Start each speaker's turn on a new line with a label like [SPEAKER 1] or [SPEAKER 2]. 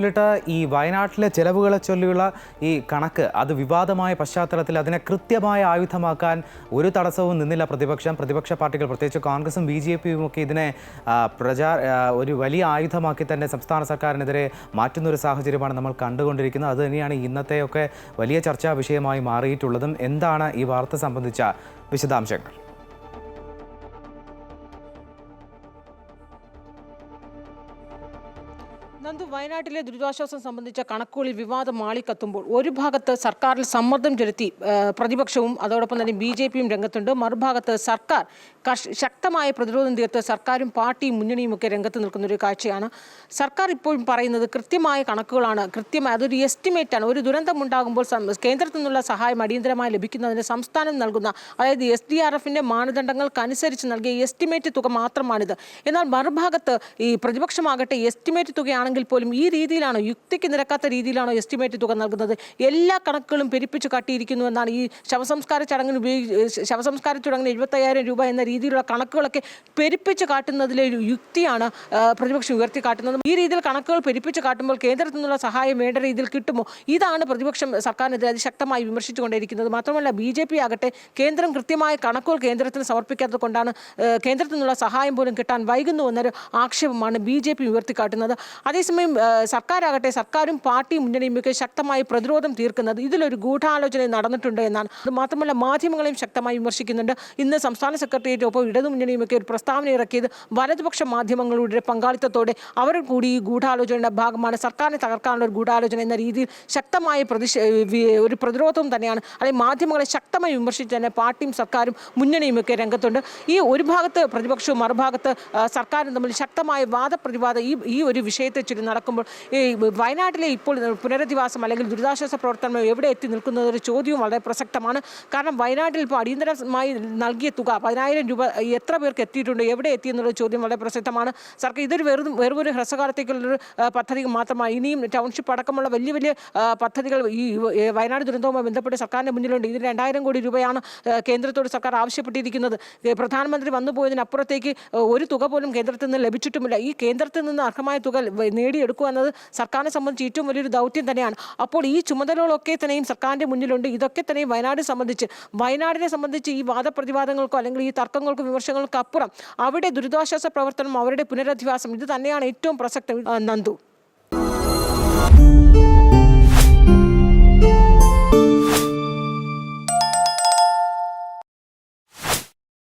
[SPEAKER 1] ഫിലിട്ട് ഈ വയനാട്ടിലെ ചെലവുകളെ ചൊല്ലിയുള്ള ഈ കണക്ക് അത് വിവാദമായ പശ്ചാത്തലത്തിൽ അതിനെ കൃത്യമായ ആയുധമാക്കാൻ ഒരു തടസ്സവും നിന്നില്ല പ്രതിപക്ഷം. പ്രതിപക്ഷ പാർട്ടികൾ പ്രത്യേകിച്ച് കോൺഗ്രസും ബി ജെ പിയും ഒക്കെ ഇതിനെ പ്രചാ ഒരു വലിയ ആയുധമാക്കി തന്നെ സംസ്ഥാന സർക്കാരിനെതിരെ മാറ്റുന്ന ഒരു സാഹചര്യമാണ് നമ്മൾ കണ്ടുകൊണ്ടിരിക്കുന്നത്. അത് തന്നെയാണ് ഇന്നത്തെയൊക്കെ വലിയ ചർച്ചാ വിഷയമായി മാറിയിട്ടുള്ളതും. എന്താണ് ഈ വാർത്ത സംബന്ധിച്ച വിശദാംശങ്ങൾ?
[SPEAKER 2] നന്ദു വയനാട്ടിലെ ദുരിതാശ്വാസം സംബന്ധിച്ച കണക്കുകളിൽ വിവാദം മാളിക്കത്തുമ്പോൾ ഒരു ഭാഗത്ത് സർക്കാരിൽ സമ്മർദ്ദം ചെലുത്തി പ്രതിപക്ഷവും അതോടൊപ്പം തന്നെ ബി ജെ പിയും രംഗത്തുണ്ട്. മറുഭാഗത്ത് സർക്കാർ ശക്തമായ പ്രതിരോധം തീർത്ത് സർക്കാരും പാർട്ടിയും മുന്നണിയും ഒക്കെ രംഗത്ത് നിൽക്കുന്ന ഒരു കാഴ്ചയാണ്. സർക്കാർ ഇപ്പോഴും പറയുന്നത് കൃത്യമായ കണക്കുകളാണ്. കൃത്യമായ അതൊരു ആണ് ഒരു ദുരന്തം ഉണ്ടാകുമ്പോൾ സം- കേന്ദ്രത്തിൽ നിന്നുള്ള സഹായം അടിയന്തരമായി ലഭിക്കുന്നതിന് സംസ്ഥാനം നൽകുന്ന അതായത് എസ് ഡി ആർ എഫിന്റെ മാനദണ്ഡങ്ങൾക്കനുസരിച്ച് നൽകിയ എസ്റ്റിമേറ്റ് തുക മാത്രമാണിത്. എന്നാൽ മറുഭാഗത്ത് ഈ പ്രതിപക്ഷമാകട്ടെ എസ്റ്റിമേറ്റ് തുകയാണെങ്കിൽ പോലും ഈ രീതിയിലാണോ യുക്തിക്ക് നിരക്കാത്ത രീതിയിലാണോ എസ്റ്റിമേറ്റ് തുക നൽകുന്നത്? എല്ലാ കണക്കുകളും പെരുപ്പിച്ച് കാട്ടിയിരിക്കുന്നു എന്നാണ് ഈ ശവസംസ്കാര ചടങ്ങിന് ശവസംസ്കാര ചടങ്ങിന് എഴുപത്തയ്യായിരം രൂപ എന്ന രീതിയിലുള്ള കണക്കുകളൊക്കെ പെരുപ്പിച്ച് കാട്ടുന്നതിലെ യുക്തിയാണ് പ്രതിപക്ഷം ഉയർത്തി കാട്ടുന്നത്. ഈ രീതിയിൽ കണക്കുകൾ പെരുപ്പിച്ച് കാട്ടുമ്പോൾ കേന്ദ്രത്തിൽ നിന്നുള്ള സഹായം വേണ്ട രീതിയിൽ കിട്ടുമോ? ഇതാണ് പ്രതിപക്ഷം സർക്കാരിനെതിരെ അതിശക്തമായി വിമർശിച്ചുകൊണ്ടിരിക്കുന്നത് മാത്രമല്ല ബി ജെ പി ആകട്ടെ കേന്ദ്രം കൃത്യമായ കണക്കുകൾ കേന്ദ്രത്തിന് സമർപ്പിക്കാത്തത് കൊണ്ടാണ് കേന്ദ്രത്തിൽ നിന്നുള്ള സഹായം പോലും കിട്ടാൻ വൈകുന്നു എന്നൊരു ആക്ഷേപമാണ് ബി ജെ പി ഉയർത്തിക്കാട്ടുന്നത് അതേസമയം സർക്കാരാകട്ടെ സർക്കാരും പാർട്ടി മുന്നണിയും ഒക്കെ ശക്തമായി പ്രതിരോധം തീർക്കുന്നത് ഇതിലൊരു ഗൂഢാലോചന നടന്നിട്ടുണ്ട് എന്നാണ്. അത് മാത്രമല്ല മാധ്യമങ്ങളെയും ശക്തമായി വിമർശിക്കുന്നുണ്ട്. ഇന്ന് സംസ്ഥാന സെക്രട്ടേറിയറ്റ് ഒപ്പം ഇടതുമുന്നണിയും ഒക്കെ ഒരു പ്രസ്താവന ഇറക്കിയത് വലതുപക്ഷ മാധ്യമങ്ങളുടെ പങ്കാളിത്തത്തോടെ. അവർ കൂടി ഈ ഗൂഢാലോചനയുടെ ഭാഗമാണ്. സർക്കാരിനെ തകർക്കാനുള്ള ഒരു ഗൂഢാലോചന എന്ന രീതിയിൽ ശക്തമായ ഒരു പ്രതിരോധവും തന്നെയാണ്. അല്ലെങ്കിൽ മാധ്യമങ്ങളെ ശക്തമായി വിമർശിച്ച് തന്നെ പാർട്ടിയും സർക്കാരും മുന്നണിയും ഒക്കെ രംഗത്തുണ്ട്. ഈ ഒരു ഭാഗത്ത് പ്രതിപക്ഷവും മറുഭാഗത്ത് സർക്കാരും തമ്മിൽ ശക്തമായ വാദപ്രതിവാദം ഈ ഈ ഒരു വിഷയത്തെ ചുറ്റി നടക്കുമ്പോൾ ഈ വയനാട്ടിലെ ഇപ്പോൾ പുനരധിവാസം അല്ലെങ്കിൽ ദുരിതാശ്വാസ പ്രവർത്തനം എവിടെ എത്തി നിൽക്കുന്നത് ഒരു ചോദ്യവും വളരെ പ്രസക്തമാണ്. കാരണം വയനാട്ടിൽ ഇപ്പോൾ അടിയന്തരമായി നൽകിയ തുക പതിനായിരം രൂപ എത്ര പേർക്ക് എത്തിയിട്ടുണ്ട് എവിടെ എത്തി എന്നുള്ള ചോദ്യം വളരെ പ്രസക്തമാണ്. സർക്കാർ ഇതൊരു വെറും വെറും ഒരു ഹ്രസ്വകാലത്തേക്കുള്ളൊരു പദ്ധതി മാത്രമാണ് ഇനിയും ടൗൺഷിപ്പ് അടക്കമുള്ള വലിയ വലിയ പദ്ധതികൾ ഈ വയനാട് ദുരന്തവുമായി ബന്ധപ്പെട്ട് സർക്കാരിന്റെ മുന്നിലുണ്ട്. ഇതിന് രണ്ടായിരം കോടി രൂപയാണ് കേന്ദ്രത്തോട് സർക്കാർ ആവശ്യപ്പെട്ടിരിക്കുന്നത്. പ്രധാനമന്ത്രി വന്നു പോയതിനപ്പുറത്തേക്ക് ഒരു തുക പോലും കേന്ദ്രത്തിൽ നിന്ന് ലഭിച്ചിട്ടുമില്ല. ഈ കേന്ദ്രത്തിൽ നിന്ന് അർഹമായ തുക നേടിയെടുക്കുക എന്നത് സർക്കാരിനെ സംബന്ധിച്ച് ഏറ്റവും വലിയൊരു ദൗത്യം തന്നെയാണ്. അപ്പോൾ ഈ ചുമതലകളൊക്കെ തന്നെയും സർക്കാരിന്റെ മുന്നിലുണ്ട്. ഇതൊക്കെ തന്നെയും വയനാട് സംബന്ധിച്ച്. വയനാടിനെ സംബന്ധിച്ച് ഈ വാദപ്രതിവാദങ്ങൾക്കോ അല്ലെങ്കിൽ ഈ തർക്കങ്ങൾക്കോ വിമർശങ്ങൾക്കപ്പുറം അവിടെ ദുരിതാശ്വാസ പ്രവർത്തനം അവരുടെ പുനരധിവാസം ഇത് തന്നെയാണ് ഏറ്റവും പ്രസക്തം. നന്ദു.